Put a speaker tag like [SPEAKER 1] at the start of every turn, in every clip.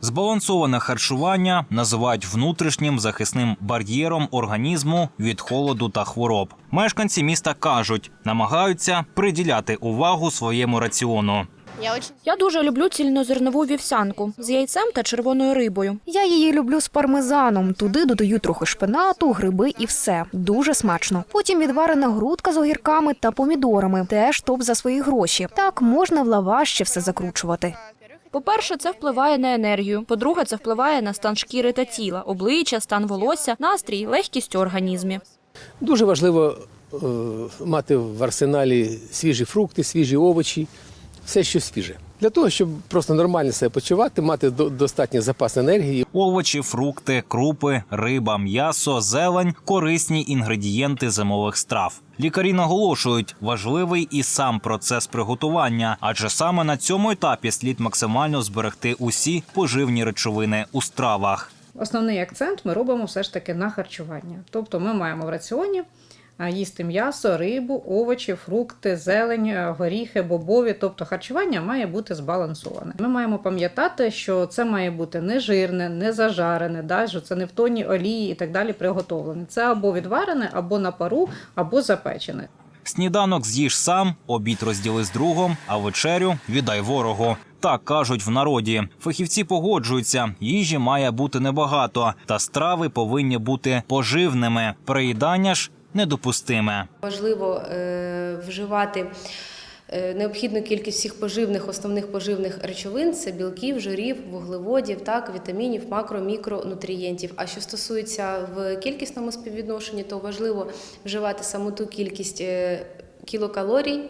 [SPEAKER 1] Збалансоване харчування називають внутрішнім захисним бар'єром організму від холоду та хвороб. Мешканці міста кажуть, намагаються приділяти увагу своєму раціону.
[SPEAKER 2] Я
[SPEAKER 3] дуже люблю цільнозернову вівсянку з яйцем та червоною рибою.
[SPEAKER 4] Я її люблю з пармезаном. Туди додаю трохи шпинату, гриби і все. Дуже смачно. Потім відварена грудка з огірками та помідорами. Теж топ за свої гроші. Так можна в лаваш ще все закручувати.
[SPEAKER 3] По-перше, це впливає на енергію. По-друге, це впливає на стан шкіри та тіла, обличчя, стан волосся, настрій, легкість у організмі.
[SPEAKER 5] Дуже важливо е, мати в арсеналі свіжі фрукти, свіжі овочі, все, що свіже. Для того, щоб просто нормально себе почувати, мати до- достатній запас енергії.
[SPEAKER 1] Овочі, фрукти, крупи, риба, м'ясо, зелень корисні інгредієнти зимових страв. Лікарі наголошують, важливий і сам процес приготування, адже саме на цьому етапі слід максимально зберегти усі поживні речовини у стравах.
[SPEAKER 6] Основний акцент ми робимо все ж таки на харчування. Тобто ми маємо в раціоні їсти м'ясо, рибу, овочі, фрукти, зелень, е, горіхи, бобові. Тобто харчування має бути збалансоване. Ми маємо пам'ятати, що це має бути не жирне, не зажарене, да, що це не в тоні олії і так далі приготовлене. Це або відварене, або на пару, або запечене.
[SPEAKER 1] Сніданок з'їж сам, обід розділи з другом, а вечерю віддай ворогу. Так кажуть в народі. Фахівці погоджуються, їжі має бути небагато, та страви повинні бути поживними. Переїдання ж недопустиме.
[SPEAKER 2] важливо е, вживати е, необхідну кількість всіх поживних, основних поживних речовин це білків, жирів, вуглеводів, так, вітамінів, макро, мікронутрієнтів. А що стосується в кількісному співвідношенні, то важливо вживати саме ту кількість. е, Кілокалорій,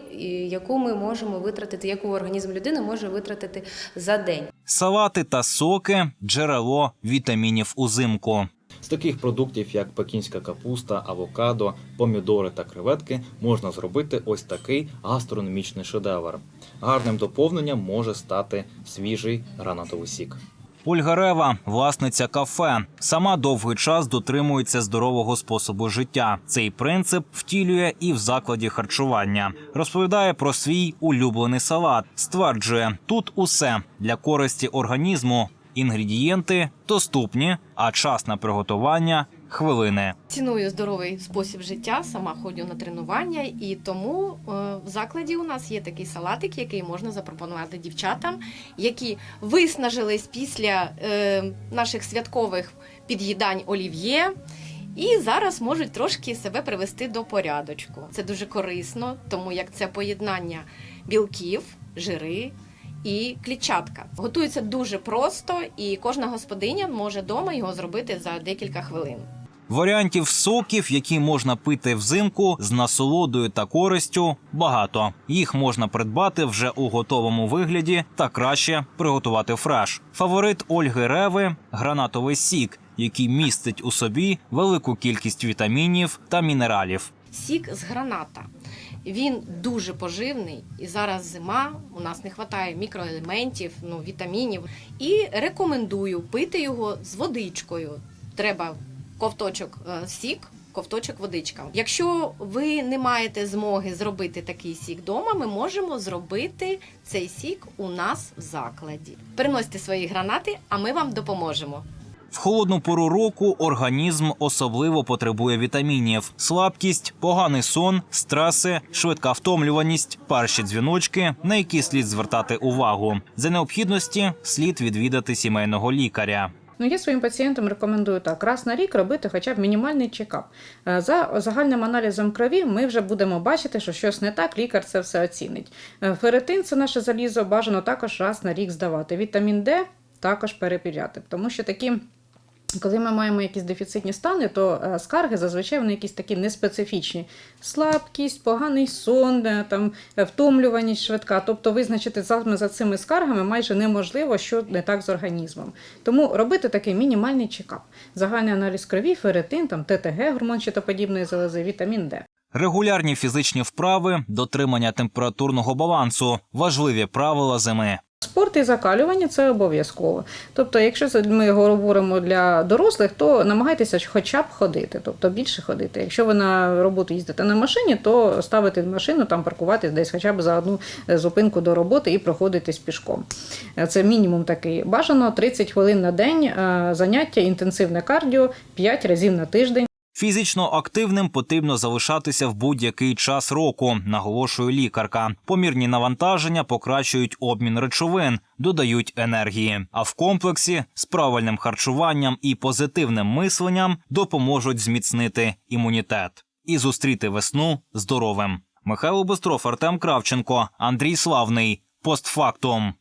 [SPEAKER 2] яку ми можемо витратити, яку організм людини може витратити за день.
[SPEAKER 1] Салати та соки джерело вітамінів узимку.
[SPEAKER 7] З таких продуктів, як пекінська капуста, авокадо, помідори та креветки, можна зробити ось такий гастрономічний шедевр. Гарним доповненням може стати свіжий гранатовий сік.
[SPEAKER 1] Ольга Рева, власниця кафе, сама довгий час дотримується здорового способу життя. Цей принцип втілює і в закладі харчування. Розповідає про свій улюблений салат. Стверджує, тут усе для користі організму. Інгредієнти доступні, а час на приготування хвилини.
[SPEAKER 8] Ціную здоровий спосіб життя, сама ходжу на тренування, і тому е, в закладі у нас є такий салатик, який можна запропонувати дівчатам, які виснажились після е, наших святкових під'їдань олів'є. І зараз можуть трошки себе привести до порядочку. Це дуже корисно, тому як це поєднання білків, жири і клітчатка. Готується дуже просто, і кожна господиня може вдома його зробити за декілька хвилин.
[SPEAKER 1] Варіантів соків, які можна пити взимку з насолодою та користю, багато. Їх можна придбати вже у готовому вигляді та краще приготувати фреш. Фаворит Ольги Реви гранатовий сік, який містить у собі велику кількість вітамінів та мінералів.
[SPEAKER 8] Сік з граната. Він дуже поживний, і зараз зима. У нас не вистачає мікроелементів, ну вітамінів. І рекомендую пити його з водичкою. Треба ковточок е, сік. Ковточок водичка. Якщо ви не маєте змоги зробити такий сік вдома, ми можемо зробити цей сік у нас в закладі. Приносьте свої гранати, а ми вам допоможемо.
[SPEAKER 1] В холодну пору року організм особливо потребує вітамінів: слабкість, поганий сон, стреси, швидка втомлюваність, перші дзвіночки, на які слід звертати увагу. За необхідності слід відвідати сімейного лікаря.
[SPEAKER 6] Ну, я своїм пацієнтам рекомендую так раз на рік робити хоча б мінімальний чекап. Е, За загальним аналізом крові ми вже будемо бачити, що щось не так, лікар це все оцінить. Е, Ферритин – це наше залізо, бажано також раз на рік здавати. Вітамін Д також перепіряти, тому що такі. Коли ми маємо якісь дефіцитні стани, то е, скарги зазвичай вони якісь такі неспецифічні. Слабкість, поганий сон, е, там, е, втомлюваність швидка. Тобто визначити за цими скаргами майже неможливо, що не так з організмом. Тому робити такий мінімальний чекап. Загальний аналіз крові, ферритин, там, ТТГ, гормон щитоподібної залози, вітамін Д.
[SPEAKER 1] Регулярні фізичні вправи, дотримання температурного балансу важливі правила зими.
[SPEAKER 6] Спорт і закалювання це обов'язково. Тобто, якщо ми говоримо для дорослих, то намагайтеся хоча б ходити, тобто більше ходити. Якщо ви на роботу їздите на машині, то ставити машину, там паркуватись десь хоча б за одну е, зупинку до роботи і проходитись пішком. Е, Це мінімум такий. Бажано 30 хвилин на день е, заняття, інтенсивне кардіо 5 разів на тиждень.
[SPEAKER 1] Фізично активним потрібно залишатися в будь-який час року, наголошує лікарка. Помірні навантаження покращують обмін речовин, додають енергії. А в комплексі з правильним харчуванням і позитивним мисленням допоможуть зміцнити імунітет і зустріти весну здоровим. Михайло Бостров, Артем Кравченко, Андрій Славний. Постфактум.